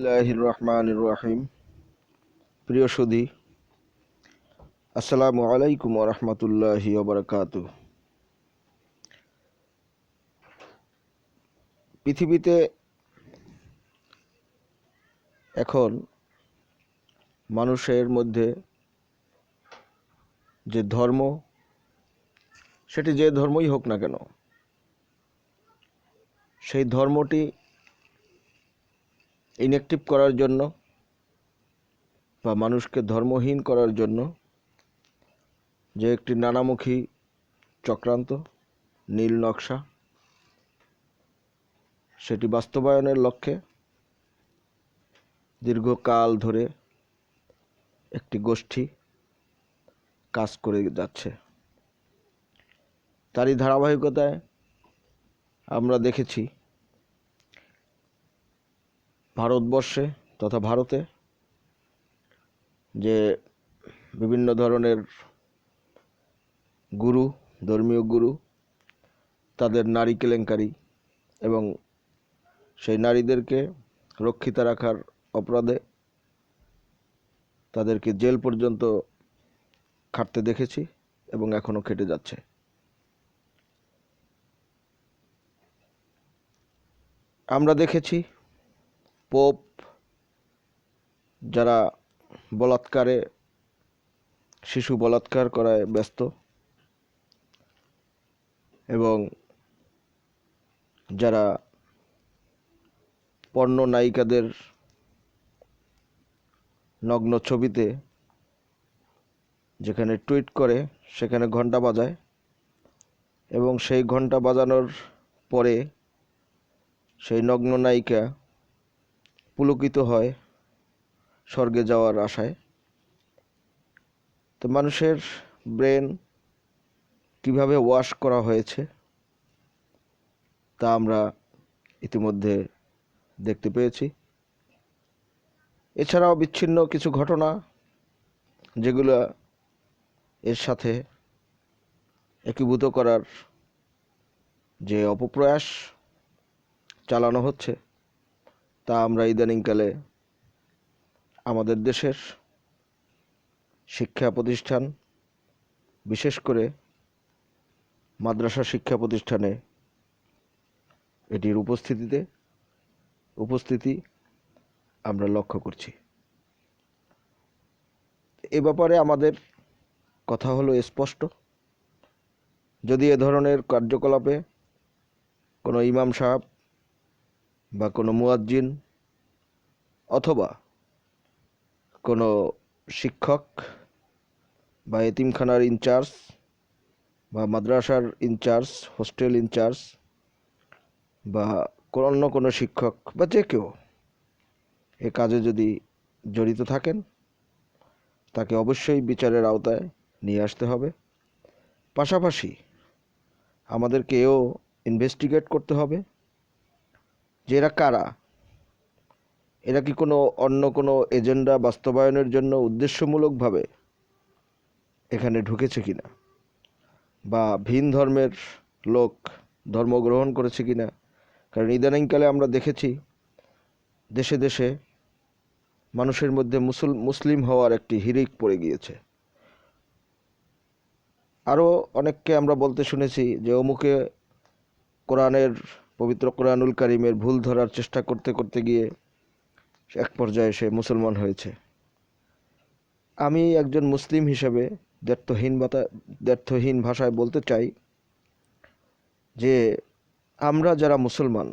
বিসমিল্লাহির রহমানির রহিম। প্রিয় সুধী, আসসালামু আলাইকুম রহমতুল্লাহি ওবরাকাত পৃথিবীতে এখন মানুষের মধ্যে যে ধর্ম, সেটি যে ধর্মই হোক না কেন, সেই ধর্মটি ইনঅ্যাক্টিভ করার জন্য বা মানুষকে ধর্মহীন করার জন্য যে একটি নানামুখী চক্রান্ত, নীল নকশা, সেটি বাস্তবায়নের লক্ষ্যে দীর্ঘকাল ধরে একটি গোষ্ঠী কাজ করে যাচ্ছে। তারই ধারাবাহিকতায় আমরা দেখেছি ভারতবর্ষে তথা ভারতে যে বিভিন্ন ধরনের গুরু, ধর্মীয় গুরু, তাদের নারী কেলেঙ্কারি এবং সেই নারীদেরকে রক্ষিত রাখার অপরাধে তাদেরকে জেল পর্যন্ত খাটতে দেখেছি এবং এখনও খেটে যাচ্ছে। আমরা দেখেছি পোপ যারা বলাৎকারে, শিশু বলাৎকার করায় ব্যস্ত এবং যারা পর্ণ নায়িকাদের নগ্ন ছবিতে যেখানে টুইট করে, সেখানে ঘণ্টা বাজায় এবং সেই ঘণ্টা বাজানোর পরে সেই নগ্ন নায়িকা পুলকিত হয় স্বর্গে যাওয়ার আশায়। তো মানুষের ব্রেন কীভাবে ওয়াশ করা হয়েছে তা আমরা ইতিমধ্যে দেখতে পেয়েছি। এছাড়াও বিচ্ছিন্ন কিছু ঘটনা যেগুলো এর সাথে একীভূত করার যে অপপ্রয়াস চালানো হচ্ছে তা আমরা ইদানিংকালে আমাদের দেশের শিক্ষা প্রতিষ্ঠান, বিশেষ করে মাদ্রাসা শিক্ষা প্রতিষ্ঠানে এটির উপস্থিতিতে উপস্থিতি আমরা লক্ষ্য করছি। এ ব্যাপারে আমাদের কথা হলো স্পষ্ট। যদি এ ধরনের কার্যকলাপে কোনো ইমাম সাহেব বা কোনো মুয়াজ্জিন অথবা কোনো শিক্ষক বা এতিমখানার ইনচার্জ বা মাদ্রাসার ইনচার্জ, হোস্টেল ইনচার্জ বা কোনো অন্য কোনো শিক্ষক বা যে কেউ এ কাজে যদি জড়িত থাকেন, তাকে অবশ্যই বিচারের আওতায় নিয়ে আসতে হবে। পাশাপাশি আমাদেরকে এও ইনভেস্টিগেট করতে হবে। যে এরা কারা? এরা কি কোনো অন্য কোনো এজেন্ডা বাস্তবায়নের জন্য উদ্দেশ্যমূলকভাবে এখানে ঢুকেছে কিনা? বা ভিন ধর্মের লোক ধর্ম গ্রহণ করেছে কিনা? কারণ ইদানিংকালে আমরা দেখেছি দেশে দেশে মানুষের মধ্যে মুসল, মুসলিম হওয়ার একটি হিরিক পড়ে গিয়েছে। আরও অনেককে আমরা বলতে শুনেছি যে অমুকে কোরআনের পবিত্র কোরআনুল কারিমের ভুল ধরার চেষ্টা করতে করতে গিয়ে এক পর্যায়ে সে মুসলমান হয়েছে। আমি একজন মুসলিম হিসেবে দ্ব্যর্থহীন দ্ব্যর্থহীন ভাষায় বলতে চাই যে আমরা যারা মুসলমান,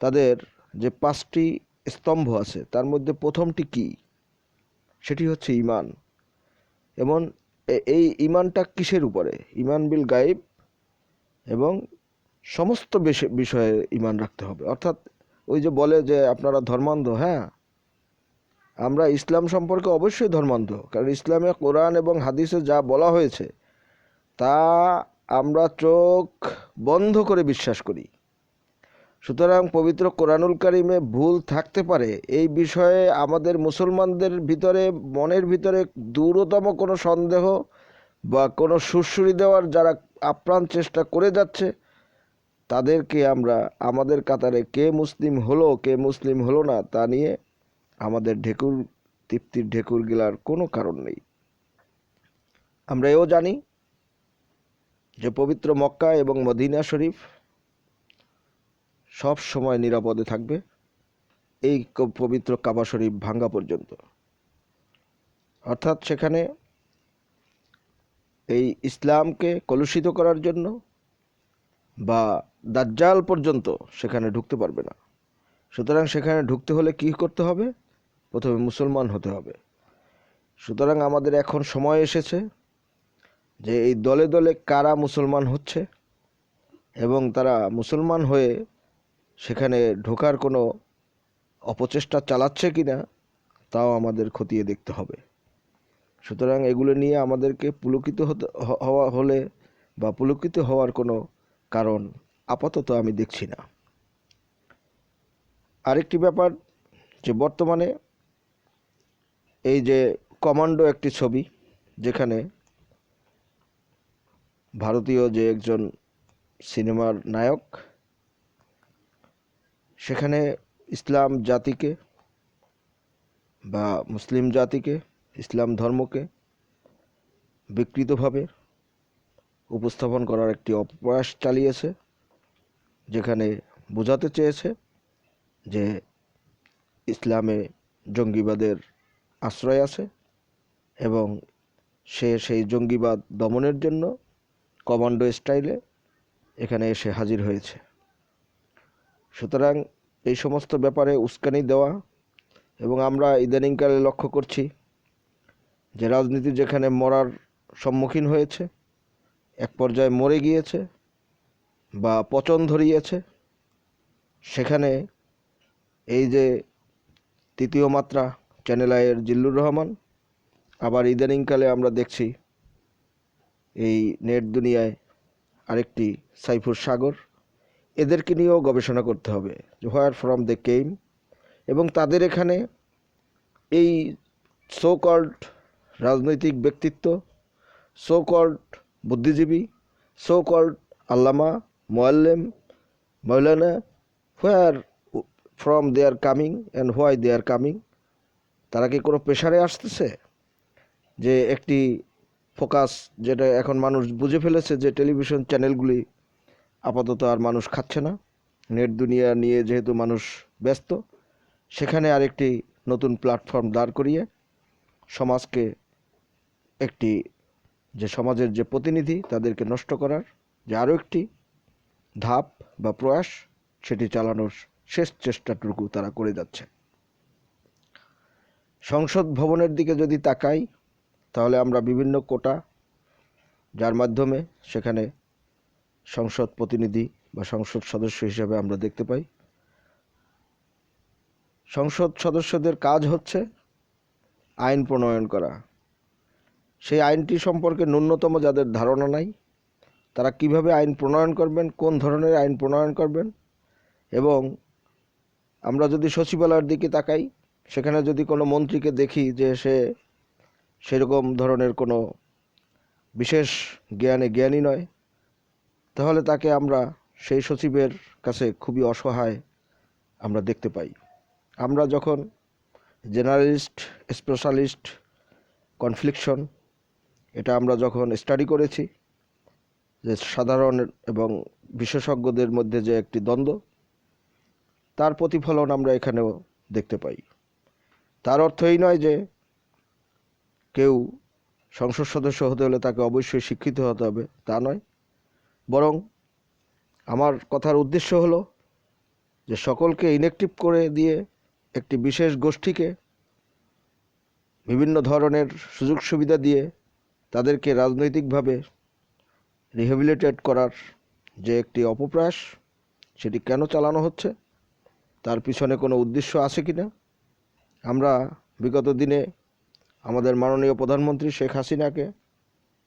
তাদের যে পাঁচটি স্তম্ভ আছে, তার মধ্যে প্রথমটি কি? সেটি হচ্ছে ইমান এবং এই ইমানটা কিসের উপরে? ইমান বিল গাইব এবং সমস্ত বিষয়ে ইমান রাখতে হবে। অর্থাৎ ওই যে বলে যে আপনারা ধর্মান্ধ হ্যাঁ? আমরা ইসলাম সম্পর্কে অবশ্যই ধর্মান্ধ, কারণ ইসলামে কোরআন এবং হাদিসে যা বলা হয়েছে, তা আমরা চোখ বন্ধ করে বিশ্বাস করি। সুতরাং পবিত্র কোরআনুল কারিমে ভুল থাকতে পারে। এই বিষয়ে আমাদের মুসলমানদের ভিতরে, মনের ভিতরে দূরতম কোনো সন্দেহ বা কোনো সুরসুরি দেওয়ার যারা আপ্রাণ চেষ্টা করে যাচ্ছে তাদেরকে আমরা, আমাদের কাতারে কে মুসলিম হলো, কে মুসলিম হলো না, তা নিয়ে আমাদের ঢেকুর, তৃপ্তির ঢেকুর গেলার কোনো কারণ নেই। আমরা এও জানি যে পবিত্র মক্কা এবং মদিনা শরীফ সব সময় নিরাপদে থাকবে, এই পবিত্র কাবা শরীফ ভাঙ্গা পর্যন্ত। অর্থাৎ সেখানে এই ইসলামকে কলুষিত করার জন্য বা দাজ্জাল পর্যন্ত সেখানে ঢুকতে পারবে না। সুতরাং সেখানে ঢুকতে হলে কি করতে হবে? প্রথমে মুসলমান হতে হবে। সুতরাং আমাদের এখন সময় এসেছে যে এই দলে দলে কারা মুসলমান হচ্ছে এবং তারা মুসলমান হয়ে সেখানে ঢোকার কোনো অপচেষ্টা চালাচ্ছে কি না তাও আমাদের খতিয়ে দেখতে হবে। সুতরাং এগুলো নিয়ে আমাদেরকে পুলকিত হতে হওয়া হলে বা পুলকিত হওয়ার কোনো কারণ আপাতত আমি দেখছি না। আরেকটি ব্যাপার যে বর্তমানে এই যে কমান্ডো একটি ছবি, যেখানে ভারতীয় যে একজন সিনেমার নায়ক, সেখানে ইসলাম জাতিকে বা মুসলিম জাতিকে, ইসলাম ধর্মকে বিকৃতভাবে উপস্থাপন করার একটি অপ্রয়াস চালিয়েছে, যেখানে বোঝাতে চেয়েছে যে ইসলামে জঙ্গিবাদের আশ্রয় আছে এবং সে সেই জঙ্গিবাদ দমনের জন্য কমান্ডো স্টাইলে এখানে এসে হাজির হয়েছে। সুতরাং এই সমস্ত ব্যাপারে উস্কানি দেওয়া এবং আমরা ইদানিংকালে লক্ষ্য করছি যে রাজনীতি যেখানে মরার সম্মুখীন হয়েছে এক পর্যায়ে মরে গিয়েছে বা পচন ধরিয়েছে। সেখানে এই যে তৃতীয় মাত্রা চ্যানেল আইয়ের জিল্লুর রহমান, আবার ইদানিংকালে আমরা দেখছি এই নেট দুনিয়ায় আরেকটি সাইফুর সাগর। এদেরকে নিয়েও গবেষণা করতে হবে, হোয়ার ফ্রম দ্য কেম এবং তাদের এখানে এই সো কল্ড রাজনৈতিক ব্যক্তিত্ব, সো কল্ড বুদ্ধিজীবী সো কল্ড আল্লামা মোয়াল্লেম মৌলানা where from they are coming and why they are coming তারা কি কোনো প্রেশারে আসতেছে? যে একটি ফোকাস যেটা এখন মানুষ বুঝে ফেলেছে যে টেলিভিশন চ্যানেলগুলি আপাতত আর মানুষ খাচ্ছে না, নেট দুনিয়া নিয়ে যেহেতু মানুষ ব্যস্ত, সেখানে আরেকটি নতুন প্ল্যাটফর্ম দাঁড় করিয়ে সমাজকে একটি যে সমাজের যে প্রতিনিধি তাদেরকে নষ্ট করার যে আরও একটি ধাপ বা প্রয়াস, সেটি চালানোর শেষ চেষ্টাটুকু তারা করে যাচ্ছে। সংসদ ভবনের দিকে যদি তাকাই, তাহলে আমরা বিভিন্ন কোটা, যার মাধ্যমে সেখানে সংসদ প্রতিনিধি বা সংসদ সদস্য হিসেবে আমরা দেখতে পাই। সংসদ সদস্যদের কাজ হচ্ছে আইন প্রণয়ন করা সেই আইনটি সম্পর্কে ন্যূনতম যাদের ধারণা নাই, তারা কীভাবে আইন প্রণয়ন করবেন, কোন ধরনের আইন প্রণয়ন করবেন, এবং আমরা যদি সচিবালয়ের দিকে তাকাই, সেখানে যদি কোনো মন্ত্রীকে দেখি যে সে সেরকম ধরনের কোনো বিশেষ জ্ঞানে জ্ঞানী নয়, তাহলে তাকে আমরা সেই সচিবের কাছে খুবই অসহায় আমরা দেখতে পাই। আমরা যখন জেনারেলিস্ট, স্পেশালিস্ট, কনফ্লিকশন এটা আমরা যখন স্টাডি করেছি, যে সাধারণ এবং বিশেষজ্ঞদের মধ্যে যে একটি দ্বন্দ্ব, তার প্রতিফলন আমরা এখানেও দেখতে পাই। তার অর্থ এই নয় যে কেউ সংসদ সদস্য হতে হলে তাকে অবশ্যই শিক্ষিত হতে হবে, তা নয়। বরং আমার কথার উদ্দেশ্য হলো যে সকলকে ইনেকটিভ করে দিয়ে একটি বিশেষ গোষ্ঠীকে বিভিন্ন ধরনের সুযোগ সুবিধা দিয়ে তাদেরকে রাজনৈতিকভাবে রিহেবিলিটেট করার যে একটি অপপ্রয়াস, সেটি কেন চালানো হচ্ছে? তার পিছনে কোনো উদ্দেশ্য আছে কি না আমরা বিগত দিনে আমাদের মাননীয় প্রধানমন্ত্রী শেখ হাসিনাকে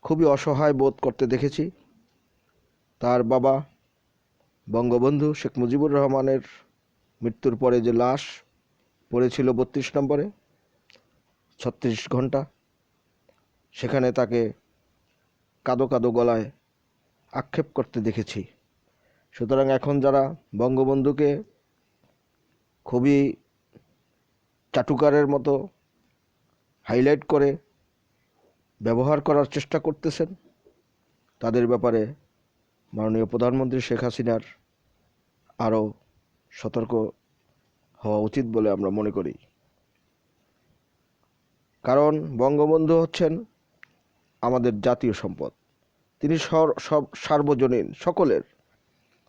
খুবই অসহায় বোধ করতে দেখেছি। তার বাবা বঙ্গবন্ধু শেখ মুজিবুর রহমানের মৃত্যুর পরে যে লাশ পড়েছিল বত্রিশ নম্বরে, ছত্রিশ ঘণ্টা। সেখানে তাকে কাদো কাদো গলায় আক্ষেপ করতে দেখেছি। সুতরাং এখন যারা বঙ্গবন্ধুকে খুবই চাটুকারের মতো হাইলাইট করে ব্যবহার করার চেষ্টা করতেছেন, তাদের ব্যাপারে মাননীয় প্রধানমন্ত্রী শেখ হাসিনার আরও সতর্ক হওয়া উচিত বলে আমরা মনে করি। কারণ বঙ্গবন্ধু হচ্ছেন আমাদের জাতীয় সম্পদ। তিনি সব সার্বজনীন, সকলের।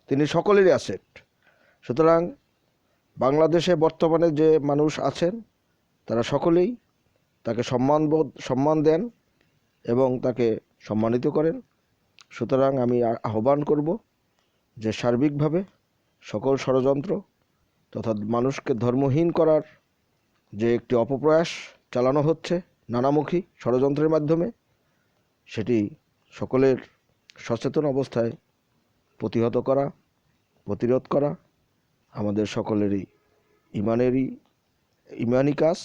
তিনি সকলেরই অ্যাসেট সুতরাং বাংলাদেশে বর্তমানে যে মানুষ আছেন, তারা সকলেই তাকে সম্মানবোধ সম্মান দেন এবং তাকে সম্মানিত করেন। সুতরাং আমি আহ্বান করব যে সার্বিকভাবে সকল ষড়যন্ত্র তথা মানুষকে ধর্মহীন করার যে একটি অপপ্রয়াস চালানো হচ্ছে নানামুখী ষড়যন্ত্রের মাধ্যমে সেটি সকলের সচেতন অবস্থায় প্রতিহত করা, প্রতিরোধ করা আমাদের সকলেরই, ইমানেরই, ইমানই কাজ।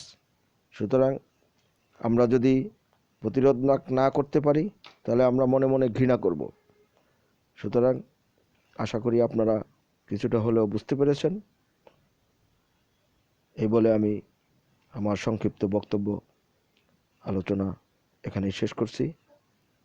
সুতরাং আমরা যদি প্রতিরোধ না করতে পারি, তাহলে আমরা মনে মনে ঘৃণা করব। সুতরাং আশা করি আপনারা কিছুটা হলেও বুঝতে পেরেছেন। এই বলে আমি আমার সংক্ষিপ্ত বক্তব্য, আলোচনা এখানেই শেষ করছি।